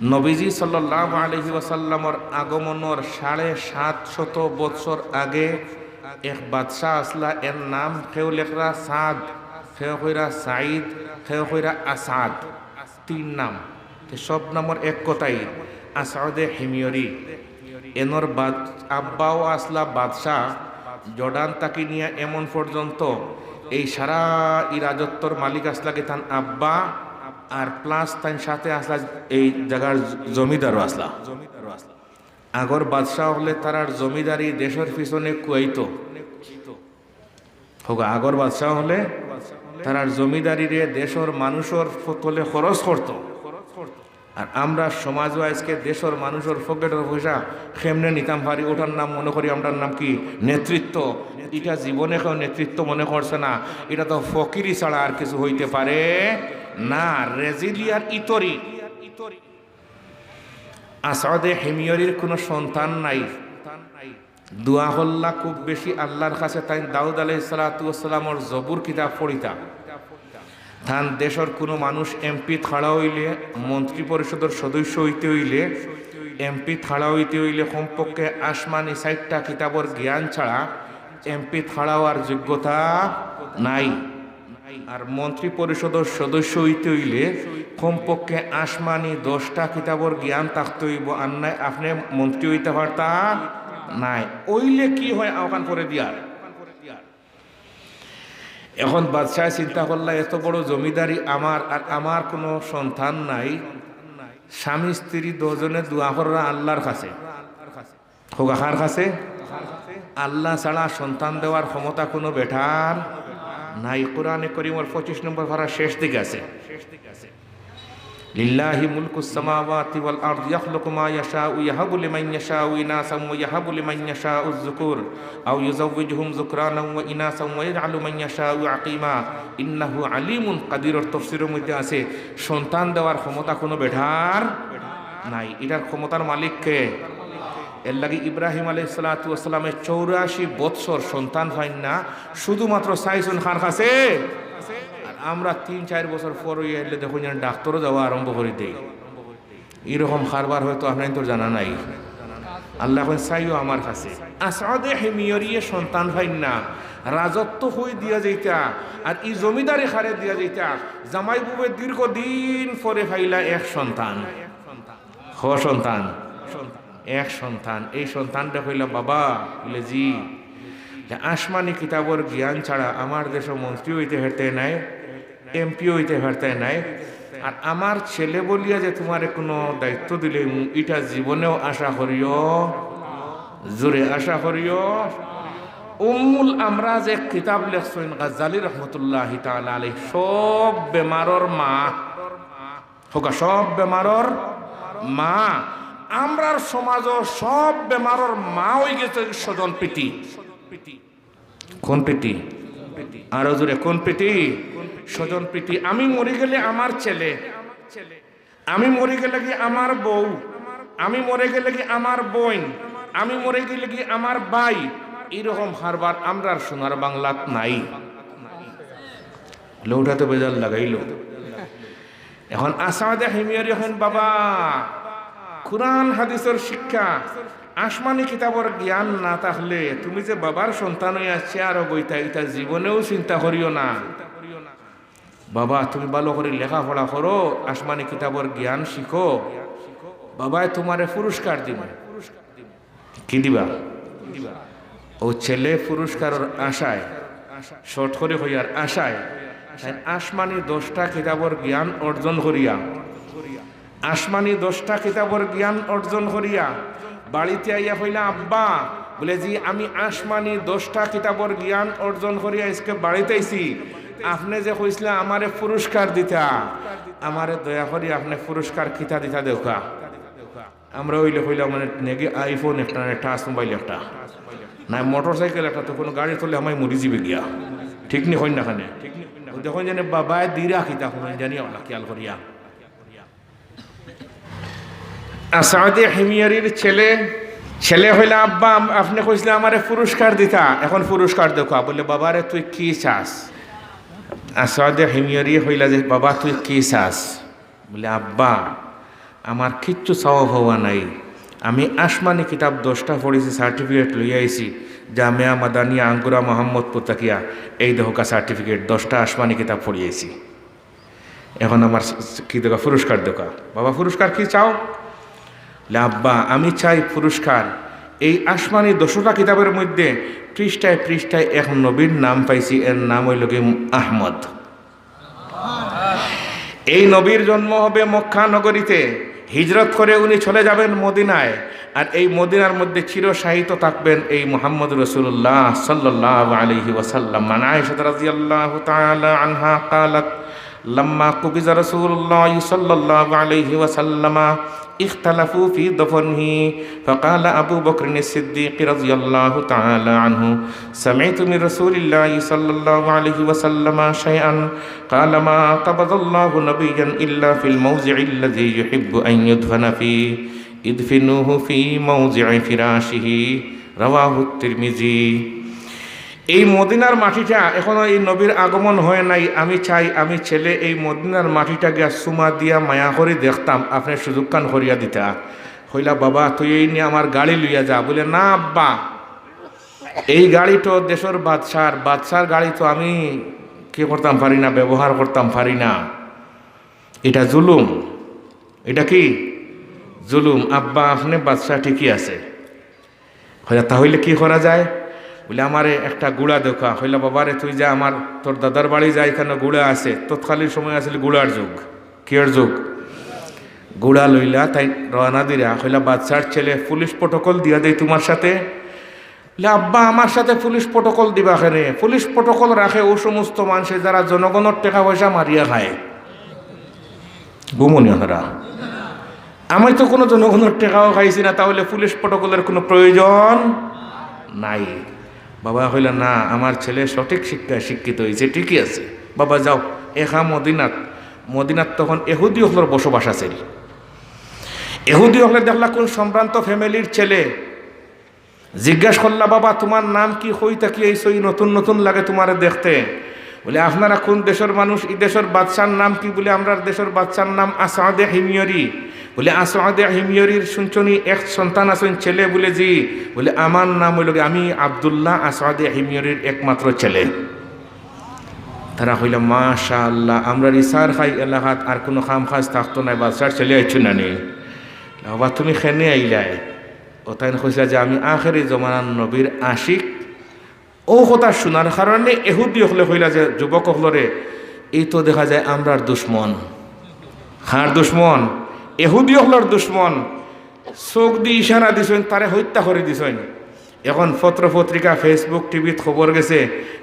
নবীজি সাল্লাহ আলহি ওসাল্লামর আগমনের সাড়ে সাত শত বছর আগে এক বাদশাহ আসলা, এর নাম খেউ লেখরা সাদ খেউ কইরা সাইদ খেউ কইরা আসাদ। তিন নাম। সব নামর এক কথাই, আসাদে হিমিয়রি। এনর বাদ, আব্বাও আসলা বাদশাহ, জর্ডান তাকে নিয়ে এমন পর্যন্ত এই সারা ই রাজত্বর মালিক আসলাকে তান আব্বা আর প্লাস তাই সাথে আসলা এই জায়গার জমিদারও আসলা। জমিদারও আসলা আগর বাদশাহ হলে তারার জমিদারি দেশের পিছনে কুয়াইতো। হোক, আগর বাদশাহ হলে তারার জমিদারি রে দেশের মানুষের ফতলে খরচ করতো। আর আমরা সমাজও আজকে দেশের মানুষের ফকেটের পয়সা খেমনে নিতাম পারি? ওটার নাম মনে করি আমরার নাম কি? নেতৃত্ব। এটা জীবনে কেউ নেতৃত্ব মনে করছে না। এটা তো ফকিরি ছাড়া আর কিছু হইতে পারে না রেজিলিয়ার ইতরি। আসাদে হেমিয়রির কোনো সন্তান নাই। দোয়া হল্লা খুব বেশি আল্লাহর কাছে তাই দাউদ আলহ সালাতামর জবুর কিতাব পড়িতা। থান দেশের কোনো মানুষ এমপি থাড়া হইলে, মন্ত্রী পরিষদের সদস্য হইতে হইলে, এমপি থাড়া হইতে হইলে কমপক্ষে আসমানি সাইটটা কিতাবর জ্ঞান ছাড়া এমপি থাড়া হওয়ার যোগ্যতা নাই। আর মন্ত্রী পরিষদের সদস্য হইতে হইলে কমপক্ষে আসমানি দশটা কিতাবর জ্ঞান থাকতে হইব। আর নাই, আপনি মন্ত্রী হইতে পারতা নাই। ওইলে কি হয় আহ্বান করে দিয়ার? এখন বাদশাহ চিন্তা করলা, এত বড় জমিদারি আমার, আর আমার কোনো সন্তান নাই। স্বামী, স্ত্রী দুজনে দোয়া আল্লাহর কাছে। হোগাহার কাছে। আল্লাহ ছাড়া সন্তান দেওয়ার ক্ষমতা কোনো বেঠার নাই, কোরআনে করিমর পঁচিশ নম্বর ভাড়া শেষ দিকে আছে। লিল্লাহি মুলকু সামাওয়াতি ওয়াল আরদ, ইয়াখলুকু মা ইয়াশাউ, ইয়াহাবু লিমান ইয়াশাউ ইনাসাম, ওয়া ইয়াহাবু লিমান ইয়াশাউ যুকুর, আও ইউজাউবিজুহুম যুকরানাম ওয়া ইনাসাম, ওয়া ইয়াজআলু মান ইয়াশাউ আকিমা। ইন্নাহু আলিমুন কাদিরের, তাফসীরের মধ্যে আছে, সন্তান দেওয়ার ক্ষমতা কোনো বেঠার নাই। এটার ক্ষমতার মালিক কে? এর লাগে ইব্রাহিম আলাই সালাতামের চৌরাশি বৎসর সন্তান পাইন না, শুধুমাত্র সাইসুন খান কাছে আর আমরা তিন, চার বছর পর এলে দেখুন যেন ডাক্তারও যাওয়া আরম্ভ করে দেই। এরকম খারবার হয়তো আপনার তোর জানা নাই। আল্লাহ চাইও আমার কাছে। আসাদে হেমিয়রিয়ে সন্তান ভাই না, রাজত্ব হয়ে দিয়া যাইতা, আর ই জমিদারি খারে দিয়া যাইতা, জামাই বুবে দীর্ঘদিন পরে ফাইলা এক সন্তান। হ সন্তান সন্তান। এক সন্তান। এই সন্তানটা কইল বাবা, বলে জি। আসমানি কিতাবর জ্ঞান ছাড়া আমার দেশ মন্ত্রী হইতে হেরতে নাই, এমপি হইতে হেরতে নাই। আর আমার ছেলে বলিয়া যে তোমার কোনো দায়িত্ব দিলে, এটা জীবনেও আশা করিও, জোরে আশা করিও। উম্মুল আমরা যে কিতাব লেখছেন গাজ্জালি রহমতুল্লাহ আলাইহি। সব বেমারর মা, হোকা, সব বেমারর মা। আমরার সমাজ সব বেমারর মা হয়ে গেছে স্বজন পিটি। কোন পিটি? আরও জোরে, কোন পিটি? স্বজন পিটি। আমি মরে গেলে আমার ছেলে। আমি মরে গেলে কি আমার বউ? আমি মরে গেলে কি আমার বোন? আমি মরে গেলে কি আমার ভাই? এরকম হারবার আমরার সোনার বাংলাত নাই। লৌটাতে বেজাল লাগাইল। এখন আসাদে হিমিয়ারি এখন বাবা। কোরআন হাদিসের শিক্ষা, আসমানি কিতাবর জ্ঞান না থাকলে তুমি যে বাবার সন্তান আসছে আরও বইতা ইটা জীবনেও চিন্তা করিও না। বাবা, তুমি ভালো করে লেখাপড়া করো, আসমানি কিতাবর জ্ঞান শিখো। বাবায় তোমারে পুরস্কার দিবে। কি দিবা? ও ছেলে পুরস্কারের আশায়, শর্ট করে হইয়ার আশায় আসমানি দশটা কিতাবর জ্ঞান অর্জন করিয়া আসমানি দশটা কিতাবর জ্ঞান অর্জন করিয়া বাড়িতে আইয়া হইলা আব্বা, বলে জি আমি আসমানি দশটা কিতাবর জ্ঞান অর্জন করিয়া আজকে বাড়িতে আইছি, আপনি যে কইসলে আমারে পুরস্কার দিতা। আমারে দয়া করি আপনি পুরস্কার কিতা দিতা দেখা আমরা হইলে হইলাম মানে নেগে আইফোন একটা টাচ মোবাইল একটা। না মোটর সাইকেল একটা, তো কোনো গাড়ি চলে আমায় মরি যাবে গিয়া। ঠিক নি হইন না খানে দেখুন জানে বাবায় দিরা হইন জানি আল্লাহ খেয়াল করিয়া। আসাদে হেমিয়ারির ছেলে ছেলে হইলে, আব্বা, আপনি কইসলে আমারে পুরস্কার দিতা, এখন পুরস্কার দেখা বলে বাবারে, তুই কি চাস? আসাদে হেমিয়ারি হইলা যে, বাবা, তুই কি চাস? বলে আব্বা, আমার কিচ্ছু স্বভাব হওয়া নাই। আমি আসমানি কিতাব দশটা পড়েছি, সার্টিফিকেট লই আইছি, জামিয়া মাদানিয়া, আঙ্গুরা, মোহাম্মদপুর তাকিয়া। এই দেহকা সার্টিফিকেট, দশটা আসমানি কিতাব পড়িয়েছি। এখন আমার কি দেখা, পুরস্কার দেখা বাবা, পুরস্কার কি চাও? লাব্বা, আমি চাই পুরস্কার। এই আসমানি দশটা কিতাবের মধ্যে পৃষ্ঠায় পৃষ্ঠায় এক নবীর নাম পাইছি, এর নাম হইল কি আহমদ। এই নবীর জন্ম হবে মক্কা নগরীতে। হিজরত করে উনি চলে যাবেন মদিনায়। আর এই মদিনার মধ্যে চিরসাহিত থাকবেন এই মোহাম্মদ রসুল্লাহ সাল্লাহ আলহি ওসাল্লাম মানায়সাদ লম্মা কুবিজা রসুল্লাহ সাল্লাহ আলহি ওসাল্লামা اختلفوا في دفنه فقال أبو بكر الصديق رضي الله تعالى عنه سمعت من رسول الله صلى الله عليه وسلم شيئا قال ما قبض الله نبيا إلا في الموضع الذي يحب أن يدفن فيه ادفنوه في موضع فراشه رواه الترمذي এই মদিনার মাটিটা এখনও এই নবীর আগমন হয় নাই। আমি চাই আমি ছেলে এই মদিনার মাটিটা গিয়া সুমা দিয়া মায়া করে দেখতাম। আপনি সুযোগ কান করিয়া দিতা। হইলা বাবা, তুই এই নিয়ে আমার গাড়ি লইয়া যা। বলে, না, আব্বা। এই গাড়ি তো দেশের বাদশার। বাদশার গাড়ি তো আমি কি করতাম পারি না, ব্যবহার করতাম পারি না। এটা জুলুম। এটা কি? জুলুম। আব্বা, আপনি বাদশাহ ঠিকই আছে। তাহলে কি করা যায়? বলে, আমারে একটা গুড়া দেখা হইলা বাবারে, তুই যা, আমার, তোর দাদার বাড়ি যা, এখানে গুড়া আছে। তৎকালীন সময় আসলে গুড়ার যুগ। কিয়ার যুগ? গুড়া লইলা, তাই রওনা দিরা হইলা বাচ্চার ছেলে, পুলিশ প্রোটোকল দিয়া দেয় তোমার সাথে? আব্বা, আমার সাথে পুলিশ প্রোটোকল দিবা কেনে? পুলিশ প্রোটোকল রাখে ও সমস্ত মানুষে যারা জনগণের টাকা পয়সা মারিয়া খায়। গুমনি ওনারা, আমি তো কোনো জনগণের টাকাও খাইছি না, তাহলে পুলিশ প্রোটোকলের কোনো প্রয়োজন নাই। বাবা কইলা, না, আমার ছেলে সঠিক শিক্ষায় শিক্ষিত হয়েছে, ঠিকই আছে। বাবা, যাও, এখা মদিনাত। মদিনাত তখন এহুদি হলের বসবাস আছে এহুদি হলে দেখলা কোন সম্ভ্রান্ত ফ্যামিলির ছেলে। জিজ্ঞাসা করলা, বাবা, তোমার নাম কি? হই থাকি? এই সই নতুন নতুন লাগে তোমার দেখতে। বলে, আপনারা কোন দেশের মানুষ? এই দেশের বাচ্চার নাম কি? বলে আমরা দেশের বাচ্চার নাম আসাদে হিমিয়রি। বলে আসাদে হিমিয়রির শুনছনি, এক সন্তান আছেন, ছেলে বলে জি। বলে, আমার নাম হইল আমি আবদুল্লাহ আসাদে হিমিয়রির একমাত্র ছেলে। তারা হইল মাশা আল্লাহ আমরা রিসার খাই এলাকাত আর কোনো খাম খাজ থাকতো না বাচ্চার ছেলে আইছু না নি? বাবা, তুমি খেনে আইলাই? ও তাই কইসা যে, আমি আখেরি জমানার নবীর আশিক। ও কথা শোনার কারণে এহুদি হলে হইলা যে, যুবক হলরে এই তো দেখা যায় আমরার দুশ্মন। হার দুশ্মন? এহুদি হলর দুশ্মন, চোখ দি ইশারা দিছেন, তারে হত্যা করে দিছেন। এখন পত্র পত্রিকা ফেসবুক টিভিত খবর গেছে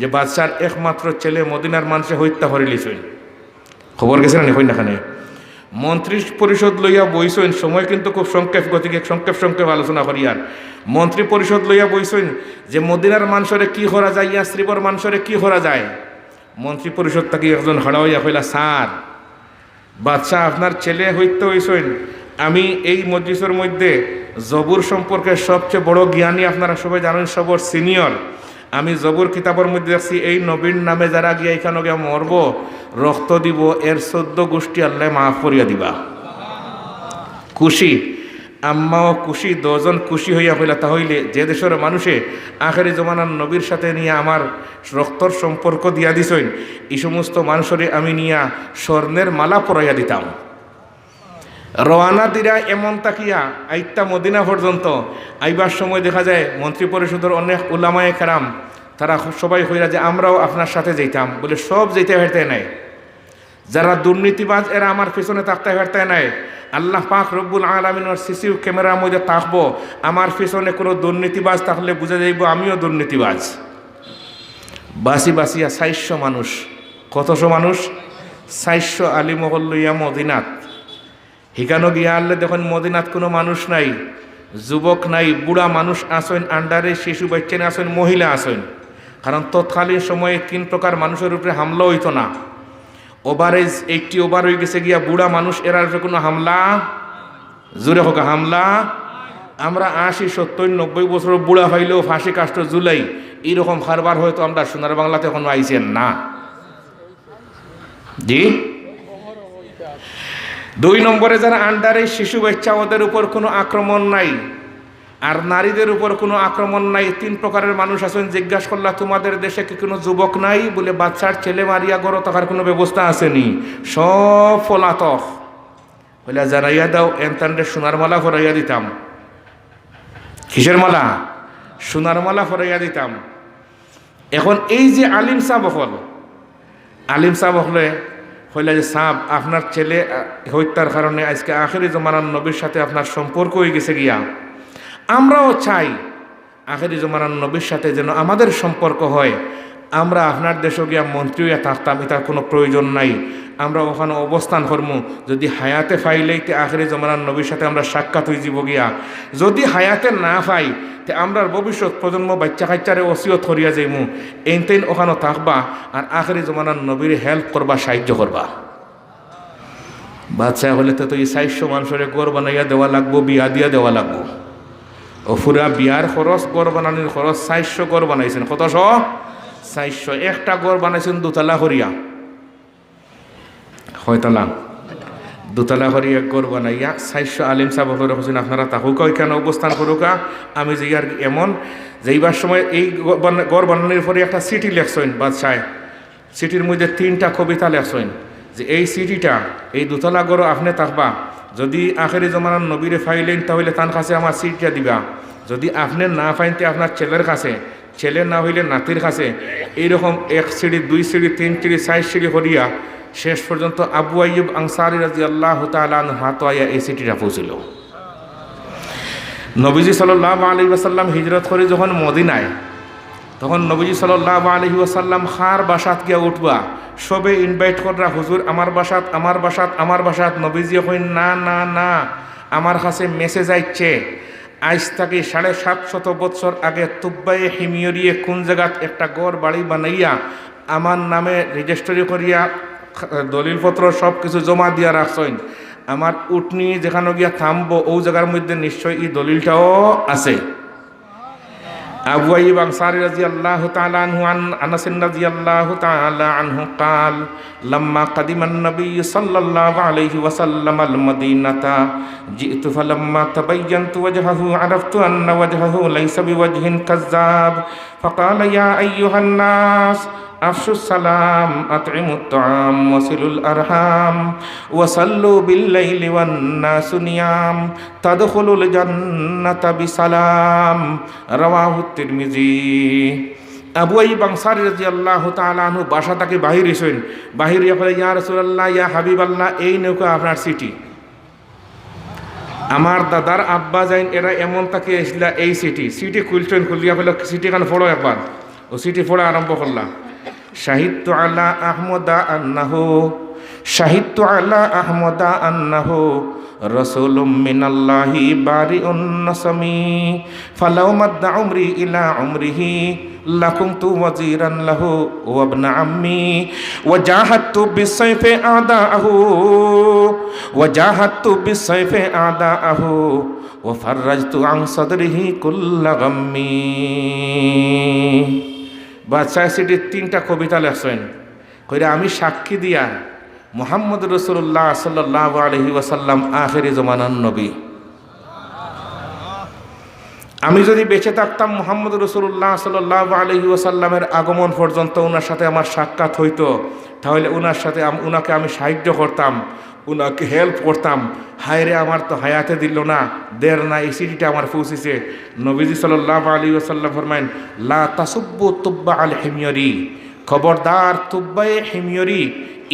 যে বাদশার একমাত্র ছেলে মদিনার মানুষে হত্যা করে লিছেন খবর গেছে না নাখানে মন্ত্রী পরিষদ লইয়া বইছেন, সময় কিন্তু খুব সংক্ষেপ, গতিকে সংক্ষেপ সংক্ষেপ আলোচনা করি আর মন্ত্রী পরিষদ লইয়া বইছেন যে মদিনার মানুষরে কি করা যায় ইয়া শ্রীবর মানুষরে কি করা যায়? মন্ত্রী পরিষদ তাকে একজন হাড়া হইয়া কইলা স্যার বাদশাহ, আপনার ছেলে হইতে হইছেন। আমি এই মসজিদের মধ্যে জবুর সম্পর্কে সবচেয়ে বড় জ্ঞানী আপনারা সবাই জানেন, সবর সিনিয়র। আমি জবুর কিতাবের মধ্যে দেখছি, এই নবীন নামে যারা গিয়া এখানে গিয়া মরব, রক্ত দিব, এর সদ্য গোষ্ঠী আল্লাহ মাফ করিয়া দিবা। খুশি? আম্মাও খুশি দজন খুশি হইয়া হইলা তাহলে যে দেশের মানুষে আখেরি জমানার নবীর সাথে নিয়ে আমার রক্তর সম্পর্ক দিয়া দিছইন এই সমস্ত মানুষরে আমি নিয়া স্বর্ণের মালা পরাইয়া দিতাম। রওয়ানা দিরা এমন তাকিয়া আইত্তা মদিনা পর্যন্ত আইবার সময় দেখা যায়, মন্ত্রী পরিষদের অনেক উলামায়ে খেরাম তারা সবাই হইরা যে, আমরাও আপনার সাথে যেতাম বলে, সব যেতে হেরতে নাই। যারা দুর্নীতিবাজ, এরা আমার পিছনে থাকতে হেরতে নাই। আল্লাহ পাক রব্বুল আলমিনের সিসিউ ক্যামেরার মধ্যে থাকব। আমার পিছনে কোনো দুর্নীতিবাজ থাকলে বুঝা যাইব আমিও দুর্নীতিবাজ। বাসি বাসিয়া সাইশো মানুষ। কতশো মানুষ? সাইশো আলী মহল লইয়া মদিনাত। হিকানো গিয়া আনলে দেখুন মদিনাত কোনো মানুষ নাই। যুবক নাই, বুড়া মানুষ আসেন আন্ডারে শিশু বাচ্চা আসেন মহিলা আসেন কারণ তৎকালীন সময়ে তিন প্রকার মানুষের উপরে হামলা হইতো না। ওভারেজ এইটটি ওভার হয়ে গেছে গিয়া বুড়া মানুষ উপরে কোনো হামলা? জোরে হোক, হামলা? আমরা আশি, সত্তর, নব্বই বছর বুড়া হইলেও ফাঁসি কাষ্ট জুলাই। এইরকম খারবার হয়তো আমরা সোনার বাংলাতে এখনও আইছেন না। জি? দুই নম্বরে যারা আন্ডারে শিশু বাচ্চা ওদের উপর কোনো আক্রমণ নাই। আর নারীদের উপর কোনো আক্রমণ নাই। তিন প্রকারের মানুষ আছেন। জিজ্ঞাসা করলা, তোমাদের দেশে কি কোনো যুবক নাই? বলে, বাচ্চার ছেলে মারিয়া গড়ো থাকার কোনো ব্যবস্থা আসেনি। সব ফলাতক বলে, জানাইয়া দাও এনতান্ডে সোনার মালা ফরাইয়া দিতাম। কিসের মালা? সোনার মালা ফরাইয়া দিতাম। এখন এই যে আলিম সাহ হল আলিম সাহ হলে হইলে যে সাপ আপনার ছেলে হত্যার কারণে আজকে আখেরি জমানার নবীর সাথে আপনার সম্পর্ক হয়ে গেছে গিয়া। আমরাও চাই আখেরি জমানার নবীর সাথে যেন আমাদের সম্পর্ক হয়। আমরা আপনার দেশে গিয়া মন্ত্রী হইয়া থাকতাম এটার কোনো প্রয়োজন নাই। আমরা ওখানে অবস্থান করব যদি হায়াতে ফাইলেই তে আখেরি জমানার নবীর সাথে আমরা সাক্ষাৎ হয়ে যাব গিয়া। যদি হায়াতে না পাই তে আমরা ভবিষ্যৎ প্রজন্ম বাচ্চা কাচ্চারে ওসিয়ত করিয়া যাইমু। এইতেন ওখানে থাকবা আর আখেরি জমানার নবীর হেল্প করবা, সাহায্য করবা। বাচ্চা হলে তো তো এই চারশো মানুষের গড় বানাইয়া দেওয়া লাগবো, বিয়া দিয়া দেওয়া লাগবো। ও ফুরা বিয়ার খরচ গড় বানানির খরচ চারশো গড় বানাইছেন। কতশ চারশো একটা গড় বানাইছেন দুতলা করিয়া হয়তলা দুতলা করি এক গড় বানাইয়া চারশো আলিম সাহেব করে হোসেন আপনারা তাহুকা ওইখানে অবস্থান করুকা আমি যে আর এমন যেইবার সময় এই গড় বানানোর পরে একটা সিটি লেখছেন বাদশায় সিটির মধ্যে তিনটা কবিতা লেখছেন। যে এই সিটিটা এই দুতলা গড় আপনি থাকবা যদি আখেরি জমানার নবীরে ফাইলেন, তাহলে তার কাছে আমার সিটটা দিবা। যদি আপনি না ফাইনতে আপনার ছেলের কাছে, ছেলে না হইলে নাতির কাছে, এইরকম এক সিঁড়ি, দুই সিঁড়ি, তিন সিঁড়ি, চার সিঁড়ি করিয়া শেষ পর্যন্ত আবু আইব আনসারি রাজি আল্লাহ তালান হাত আইয়া এই সিটিটা পৌঁছিল। নবীজি সাল্লাহ আলী আসাল্লাম হিজরত করে যখন মদিনায় তখন নবীজি সাল্লাহ আলহি আসাল্লাম খার বাসাত গিয়া উঠবা। সবে ইনভাইট কররা হুজুর, আমার বাসাত আমার বাসাত আমার বাসাত। নবীজি কই না না না। আমার কাছে মেসেজ আইচ্ছে আজ থেকে সাড়ে সাতশত বছর আগে তুব্বাই হিমিয়রিয়ে কোন জায়গাত একটা গড় বাড়ি বানাইয়া, আমার নামে রেজিস্ট্রি করিয়া, দলিলপত্র সব কিছু জমা দিয়া রাখছেন। আমার উটনি যেখানে গিয়া থামবো ও জায়গার মধ্যে নিশ্চয়ই এই দলিলটাও আছে। أبو أيوب أنصاري رضي الله تعالى عنه عن أنس رضي الله تعالى عنه قال لما قدم النبي صلى الله عليه وسلم المدينة جئت فلما تبينت وجهه عرفت أن وجهه ليس بوجه كذاب فقال يا أيها الناس আফসুস সালাম ওয়াসিলুল আরহাম, ওয়াসাল্লু বিল লাইলি তাদখুলুল জান্নাতা বিসালাম। রাওয়াহু তিরমিজি। আবু আইব আনসারি রাদিয়াল্লাহু তাআলা বাসা বাহির বাহির ইয়া রাসূলুল্লাহ, ইয়া এই নৌকা আপনার সিটি। আমার দাদার আব্বা যাইন, এরা এমন তাকে এসলা এই সিটি। সিটি খুলছেন, খুলিয়া ফেলো সিটি কান ফোড়ো একবার। ও সিটি ফোড়া আরম্ভ করলাম সাহিত্য আলা আহমদা আন্নাহ সাহিত্য আলা আহমদা আন্নাহ, রসুলুম মিনাল্লাহি বারি উন্নসমি ফালাউ মাদ্দা উমরি ইলা উমরিহি লাকুম তু ওয়াজিরান লাহু ওয়াবনা আম্মি ওয়াজাহাতু বিসাইফে আদাহু ওয়াজাহাতু বিসাইফে আদাহু ওয়া ফাররাজতু আন সাদরিহি কুল্লা গাম্মি। বাদশাহ সিটির তিনটা কবিতা লেখছেন। কইরা আমি সাক্ষী দিয়া মোহাম্মদ রসুল্লাহ সাল্লাহ আলহি ওয়াসাল্লাম আখেরি জমানান নবী। আমি যদি বেঁচে থাকতাম মোহাম্মদ রসুল্লাহ সাল্লাহ আলহি ওসাল্লামের আগমন পর্যন্ত ওনার সাথে আমার সাক্ষাৎ হইতো, তাহলে ওনার সাথে ওনাকে আমি সাহায্য করতাম। ওনাকে হেল্প করতাম। হায়রে, আমার তো হায়াতে দিল না দের না, এই সিটিটা আমার পৌঁছেছে। নবীজি সাল্লাহ আলী ওসাল্লাম ফরমাইন লা তাসুব্বু তুব্বা আল হেমিয়রি। খবরদার তুব্বাই হেমিয়রি।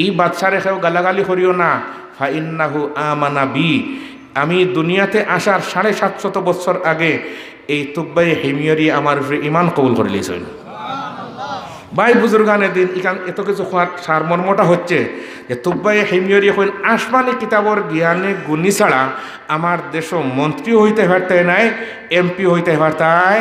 এই বাচ্চারে কেউ গালাগালি করিও না। ফা ইন্নাহু আমানা বি। আমি দুনিয়াতে আসার সাড়ে সাতশত বছর আগে এই তুব্বাই হেমিয়রি আমার ইমান কবুল করে লিয়েছেন ভাই বুজুর্গানের দিন, ইখান এত কিছু হোৱাত সার মর্মটা হচ্ছে যে তুব্বাই হেমিয়রি হইল আসমানি কিতাবর জ্ঞানে গুণী ছাড়া, আমার দেশ মন্ত্রী হইতে পারতে নাই, এমপি হইতে পারতায়